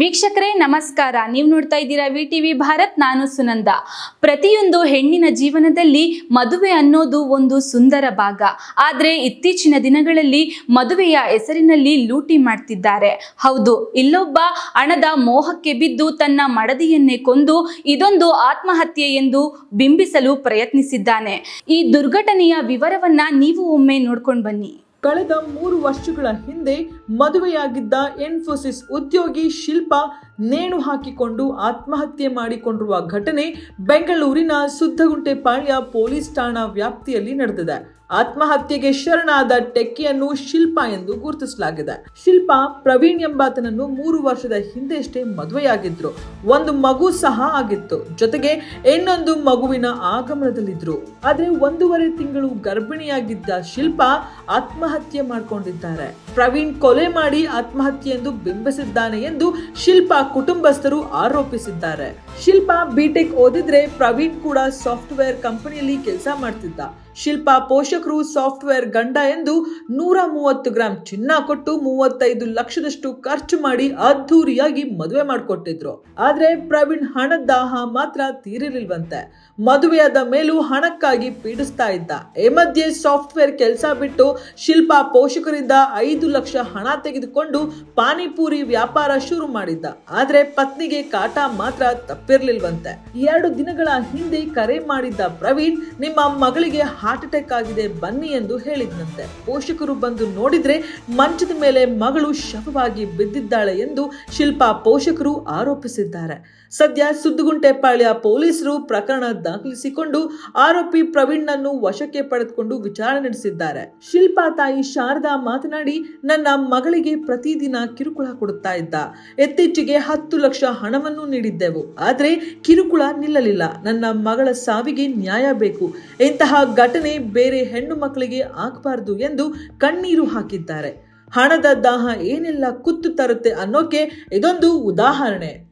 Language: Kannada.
ವೀಕ್ಷಕರೇ, ನಮಸ್ಕಾರ. ನೀವು ನೋಡ್ತಾ ಇದ್ದೀರಾ ವಿ ಟಿ ವಿ ಭಾರತ್, ನಾನು ಸುನಂದ. ಪ್ರತಿಯೊಂದು ಹೆಣ್ಣಿನ ಜೀವನದಲ್ಲಿ ಮದುವೆ ಅನ್ನೋದು ಒಂದು ಸುಂದರ ಭಾಗ. ಆದರೆ ಇತ್ತೀಚಿನ ದಿನಗಳಲ್ಲಿ ಮದುವೆಯ ಹೆಸರಿನಲ್ಲಿ ಲೂಟಿ ಮಾಡ್ತಿದ್ದಾರೆ. ಹೌದು, ಇಲ್ಲೊಬ್ಬ ಹಣದ ಮೋಹಕ್ಕೆ ಬಿದ್ದು ತನ್ನ ಮಡದಿಯನ್ನೇ ಕೊಂದು ಇದೊಂದು ಆತ್ಮಹತ್ಯೆ ಎಂದು ಬಿಂಬಿಸಲು ಪ್ರಯತ್ನಿಸಿದ್ದಾನೆ. ಈ ದುರ್ಘಟನೆಯ ವಿವರವನ್ನ ನೀವು ಒಮ್ಮೆ ನೋಡ್ಕೊಂಡು ಬನ್ನಿ. ಕಳೆದ ಮೂರು ವರ್ಷಗಳ ಹಿಂದೆ ಮದುವೆಯಾಗಿದ್ದ ಇನ್ಫೋಸಿಸ್ ಉದ್ಯೋಗಿ ಶಿಲ್ಪಾ ನೇಣು ಹಾಕಿಕೊಂಡು ಆತ್ಮಹತ್ಯೆ ಮಾಡಿಕೊಂಡಿರುವ ಘಟನೆ ಬೆಂಗಳೂರಿನ ಸುದ್ದಗುಂಟೆಪಾಳ್ಯ ಪೊಲೀಸ್ ಠಾಣಾ ವ್ಯಾಪ್ತಿಯಲ್ಲಿ ನಡೆದಿದೆ. ಆತ್ಮಹತ್ಯೆಗೆ ಶರಣಾದ ಟೆಕ್ಕಿಯನ್ನು ಶಿಲ್ಪಾ ಎಂದು ಗುರುತಿಸಲಾಗಿದೆ. ಶಿಲ್ಪಾ ಪ್ರವೀಣ್ ಎಂಬಾತನನ್ನು ಮೂರು ವರ್ಷದ ಹಿಂದೆಯಷ್ಟೇ ಮದುವೆಯಾಗಿದ್ರು. ಒಂದು ಮಗು ಸಹ ಆಗಿತ್ತು. ಜೊತೆಗೆ ಇನ್ನೊಂದು ಮಗುವಿನ ಆಗಮನದಲ್ಲಿದ್ರು. ಆದ್ರೆ ಒಂದೂವರೆ ತಿಂಗಳು ಗರ್ಭಿಣಿಯಾಗಿದ್ದ ಶಿಲ್ಪಾ ಆತ್ಮಹತ್ಯೆ ಮಾಡಿಕೊಂಡಿದ್ದಾರೆ. ಪ್ರವೀಣ್ ಕೊಲೆ ಮಾಡಿ ಆತ್ಮಹತ್ಯೆ ಎಂದು ಬಿಂಬಿಸಿದ್ದಾನೆ ಎಂದು ಶಿಲ್ಪಾ ಕುಟುಂಬಸ್ಥರು ಆರೋಪಿಸಿದ್ದಾರೆ. ಶಿಲ್ಪಾ ಬಿಟೆಕ್ ಓದಿದ್ರೆ ಪ್ರವೀಣ್ ಕೂಡ ಸಾಫ್ಟ್ವೇರ್ ಕಂಪನಿಯಲ್ಲಿ ಕೆಲಸ ಮಾಡ್ತಿದ್ದ. ಶಿಲ್ಪಾ ಪೋಷಕರು ಸಾಫ್ಟ್ವೇರ್ ಗಂಡ ಎಂದು ನೂರ ಮೂವತ್ತು ಗ್ರಾಂ ಚಿನ್ನ ಕೊಟ್ಟು ಮೂವತ್ತೈದು ಲಕ್ಷದಷ್ಟು ಖರ್ಚು ಮಾಡಿ ಅದ್ಧೂರಿಯಾಗಿ ಮದುವೆ ಮಾಡಿಕೊಟ್ಟಿದ್ರು. ಆದ್ರೆ ಪ್ರವೀಣ್ ಹಣದ ದಾಹ ಮಾತ್ರ ತೀರಿರ್ಲಿಲ್ವಂತೆ. ಮದುವೆಯಾದ ಮೇಲೂ ಹಣಕ್ಕಾಗಿ ಪೀಡಿಸ್ತಾ ಇದ್ದ. ಈ ಮಧ್ಯೆ ಸಾಫ್ಟ್ವೇರ್ ಕೆಲಸ ಬಿಟ್ಟು ಶಿಲ್ಪಾ ಪೋಷಕರಿಂದ ಐದು ಲಕ್ಷ ಹಣ ತೆಗೆದುಕೊಂಡು ಪಾನಿಪೂರಿ ವ್ಯಾಪಾರ ಶುರು ಮಾಡಿದ್ದ. ಆದ್ರೆ ಪತ್ನಿಗೆ ಕಾಟ ಮಾತ್ರ ತಪ್ಪಿರ್ಲಿಲ್ವಂತೆ. ಎರಡು ದಿನಗಳ ಹಿಂದೆ ಕರೆ ಮಾಡಿದ್ದ ಪ್ರವೀಣ್, ನಿಮ್ಮ ಮಗಳಿಗೆ ಹಾರ್ಟ್ ಅಟ್ಯಾಕ್ ಆಗಿದೆ, ಬನ್ನಿ ಎಂದು ಹೇಳಿದ್ನಂತೆ. ಪೋಷಕರು ಬಂದು ನೋಡಿದ್ರೆ ಮಂಚದ ಮೇಲೆ ಮಗಳು ಶವವಾಗಿ ಬಿದ್ದಿದ್ದಾಳೆ ಎಂದು ಶಿಲ್ಪಾ ಪೋಷಕರು ಆರೋಪಿಸಿದ್ದಾರೆ. ಸದ್ಯ ಸುದ್ದುಗುಂಟೆಪಾಳ್ಯ ಪೊಲೀಸರು ಪ್ರಕರಣ ದಾಖಲಿಸಿಕೊಂಡು ಆರೋಪಿ ಪ್ರವೀಣ್ನನ್ನು ವಶಕ್ಕೆ ಪಡೆದುಕೊಂಡು ವಿಚಾರಣೆ ನಡೆಸಿದ್ದಾರೆ. ಶಿಲ್ಪಾ ತಾಯಿ ಶಾರದಾ ಮಾತನಾಡಿ, ನನ್ನ ಮಗಳಿಗೆ ಪ್ರತಿದಿನ ಕಿರುಕುಳ ಕೊಡುತ್ತಾ ಇದ್ದ. ಇತ್ತೀಚೆಗೆ ಹತ್ತು ಲಕ್ಷ ಹಣವನ್ನು ನೀಡಿದ್ದೆವು. ಆದರೆ ಕಿರುಕುಳ ನಿಲ್ಲಲಿಲ್ಲ. ನನ್ನ ಮಗಳ ಸಾವಿಗೆ ನ್ಯಾಯ ಬೇಕು. ಇಂತಹ ಘಟನೆ ಬೇರೆ ಹೆಣ್ಣು ಮಕ್ಕಳಿಗೆ ಆಗಬಾರದು ಎಂದು ಕಣ್ಣೀರು ಹಾಕಿದ್ದಾರೆ. ಹಣದ ದಾಹ ಏನೆಲ್ಲ ಕುತ್ತು ತರುತ್ತೆ ಅನ್ನೋಕೆ ಇದೊಂದು ಉದಾಹರಣೆ.